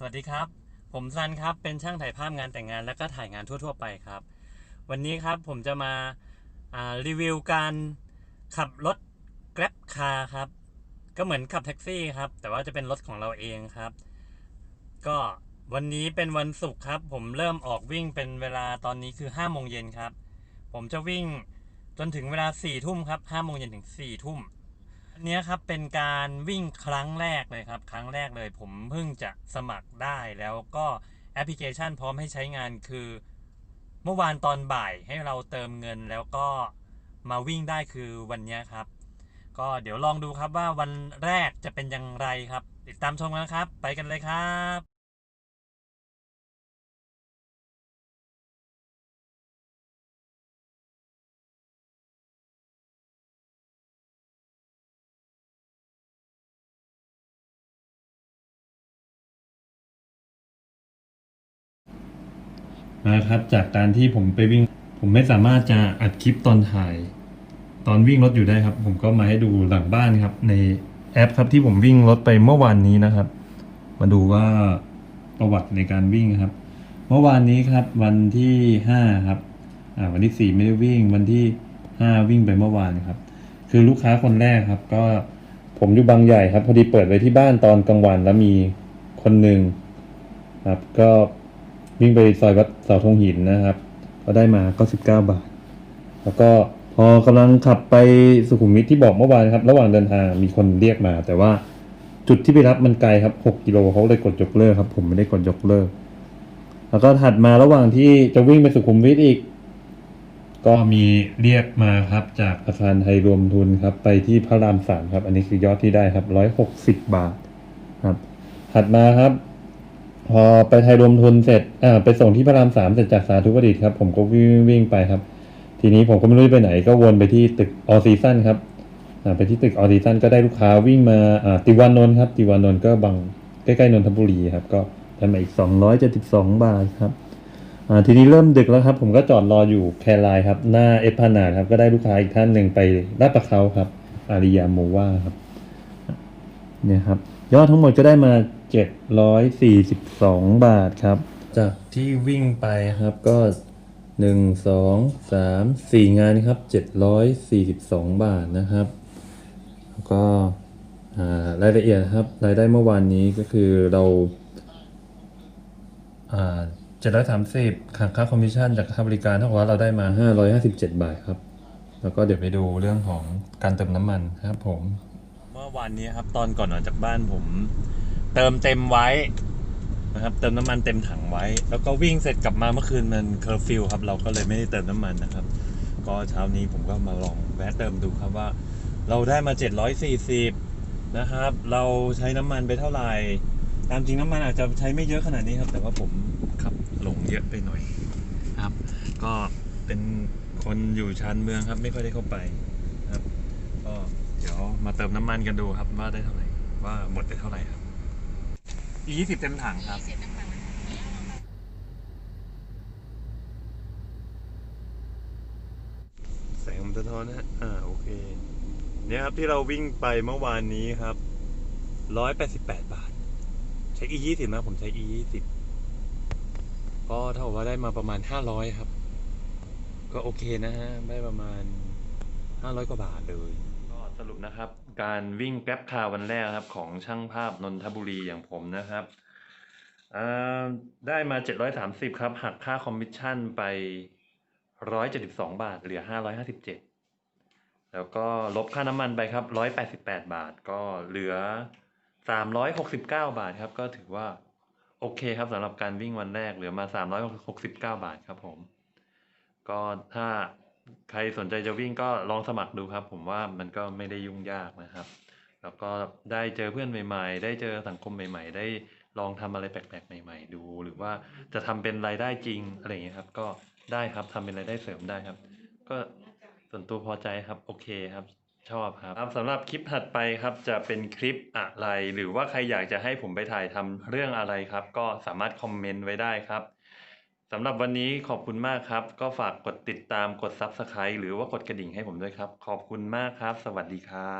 สวัสดีครับ ผมซันครับ เป็นช่างถ่ายภาพงานแต่งงาน และก็ถ่ายงานทั่ว ๆ ไปครับ วันนี้ครับผมจะมาารีวิวการขับรถ Grab Car ครับ ก็เหมือนขับแท็กซี่ครับ แต่ว่าจะเป็นรถของเราเองครับ ก็วันนี้เป็นวันศุกร์ครับ ผมเริ่มออกวิ่งเป็นเวลาตอนนี้คือ5โมงเย็นครับ ผมจะวิ่งจนถึงเวลา4ทุ่มครับ5โมงเย็นถึง4ทุ่ม อันเนี้ยครับเป็นการวิ่งครั้งแรกเลยครับ ครั้งแรกเลย ผมเพิ่งจะสมัครได้แล้วก็แอปพลิเคชันพร้อมให้ใช้งานคือ เมื่อวานตอนบ่ายให้เราเติมเงินแล้วก็มาวิ่งได้คือวันนี้ครับ ก็เดี๋ยวลองดูครับว่าวันแรกจะเป็นอย่างไรครับ ติดตามชมกันนะครับ ไปกันเลยครับ นะครับจากการที่ผมไปวิ่ง ผมไม่สามารถจะอัดคลิปตอนถ่าย ตอนวิ่งรถอยู่ได้ครับ ผมก็มาให้ดูหลังบ้านครับ ในแอปครับที่ผมวิ่งรถไปเมื่อวานนี้นะครับ มาดูว่าประวัติในการวิ่งครับ เมื่อวานนี้ครับวันที่ห้าครับอ่าวันที่สี่ไม่ได้วิ่ง วันที่ห้าวิ่งไปเมื่อวานครับ คือลูกค้าคนแรกครับ ก็ผมอยู่บางใหญ่ครับ พอดีเปิดไว้ที่บ้านตอนกลางวันแล้วมีคนหนึ่งครับก็ วิ่งไปซอยวัดเสาธงหินนะครับ ก็ได้มาก็สิบเก้าบาท แล้วก็พอกำลังขับไปสุขุมวิทที่บอกเมื่อวานครับ ระหว่างเดินทางมีคนเรียกมา แต่ว่าจุดที่ไปรับมันไกลครับหกกิโลเขาเลยกดยกเลิกครับ ผมไม่ได้กดยกเลิก แล้วก็ถัดมาระหว่างที่จะวิ่งไปสุขุมวิทอีก ก็มีเรียกมาครับ จากอาคารไทยรวมทุนครับ ไปที่พระรามสามครับ อันนี้คือยอดที่ได้ครับร้อยหกสิบบาทครับ ถัดมาครับ พอไปไทยรวมทุนเสร็จอ่าไปส่งที่พระรามสามเสร็จจากสาธุประดิษฐ์ครับ ผมก็วิ่งวิ่งไปครับ ทีนี้ผมก็ไม่รู้ไปไหนก็วนไปที่ตึกออซีซันครับอ่าไปที่ตึกออซีซันก็ได้ลูกค้าวิ่งมาอ่าติวานนท์ครับ ติวานนท์ก็บางใกล้ๆนนทบุรีครับ ก็ได้มาอีกสองร้อยเจ็ดสิบสองบาทครับอ่าทีนี้เริ่มดึกแล้วครับ ผมก็จอดรออยู่แครไลครับ หน้าเอพานาดครับ ก็ได้ลูกค้าอีกท่านหนึ่งไปลาดประเขาครับ อาริยาโมว่าครับเนี่ยครับ ยอดทั้งหมดก็ได้มา 742 บาทครับ จากที่วิ่งไปครับก็ 1 2 3 4 งานครับ 742 บาทนะครับ แล้วก็อ่ารายละเอียดครับ รายได้เมื่อวานนี้ก็คือเราอ่าเจ็ดร้อยสามสิบค่าค่าคอมมิชชั่นจากค่าบริการเท่ากับว่าเราได้มาห้าร้อยห้าสิบเจ็ดบาทครับ แล้วก็เดี๋ยวไปดูเรื่องของการเติมน้ำมันครับผม เมื่อวานนี้ครับตอนก่อนออกจากบ้านผม เติมเต็มไว้นะครับ เติมน้ำมันเต็มถังไว้ แล้วก็วิ่งเสร็จกลับมาเมื่อคืนมันเคอร์ฟิวครับ เราก็เลยไม่ได้เติมน้ำมันนะครับ ก็เช้านี้ผมก็มาลองแวะเติมดูครับว่า เราได้มา 740 นะครับ เราใช้น้ำมันไปเท่าไหร่ ตามจริงน้ำมันอาจจะใช้ไม่เยอะขนาดนี้ครับ แต่ว่าผมขับหลงเยอะไปหน่อยครับ ก็เป็นคนอยู่ชานเมืองครับ ไม่ค่อยได้เข้าไปครับ ก็เดี๋ยวมาเติมน้ำมันกันดูครับว่าได้เท่าไหร่ว่าหมดไปเท่าไหร่ครับ อียี่สิบเต็มถังครับแสงมันสะท้อนนะฮะอ่าโอเค เนี่ยครับที่เราวิ่งไปเมื่อวานนี้ครับร้อยแปดสิบแปดบาท ใช้ e ยี่สิบนะผมใช้ e ยี่สิบก็เท่ากับว่าได้มาประมาณห้าร้อยครับ ก็โอเคนะฮะ ได้ประมาณห้าร้อยกว่าบาทเลย สรุปนะครับ การวิ่งแกร็บคาร์วันแรกครับ ของช่างภาพนนทบุรีอย่างผมนะครับอ่าได้มา 730 ครับ หักค่าคอมมิชชั่นไป 172 บาท เหลือ 557 แล้วก็ลบค่าน้ำมันไปครับ 188 บาท ก็เหลือ 369 บาทครับ ก็ถือว่าโอเคครับสำหรับการวิ่งวันแรกเหลือมา 369 บาทครับผม ก็ถ้า ใครสนใจจะวิ่งก็ลองสมัครดูครับ ผมว่ามันก็ไม่ได้ยุ่งยากนะครับ แล้วก็ได้เจอเพื่อนใหม่ ๆ ได้เจอสังคมใหม่ ๆ ได้ลองทำอะไรแปลกๆใหม่ ๆ ดู หรือว่าจะทำเป็นรายได้จริงอะไรอย่างเงี้ยครับ ก็ได้ครับทำเป็นรายได้เสริมได้ครับ ก็ส่วนตัวพอใจครับโอเคครับชอบครับครับสำหรับคลิปถัดไปครับจะเป็นคลิปอะไร หรือว่าใครอยากจะให้ผมไปถ่ายทำเรื่องอะไรครับ ก็สามารถคอมเมนต์ไว้ได้ครับ สำหรับวันนี้ขอบคุณมากครับ ก็ฝากกดติดตามกด Subscribe หรือว่ากดกระดิ่งให้ผมด้วยครับ ขอบคุณมากครับ สวัสดีครับ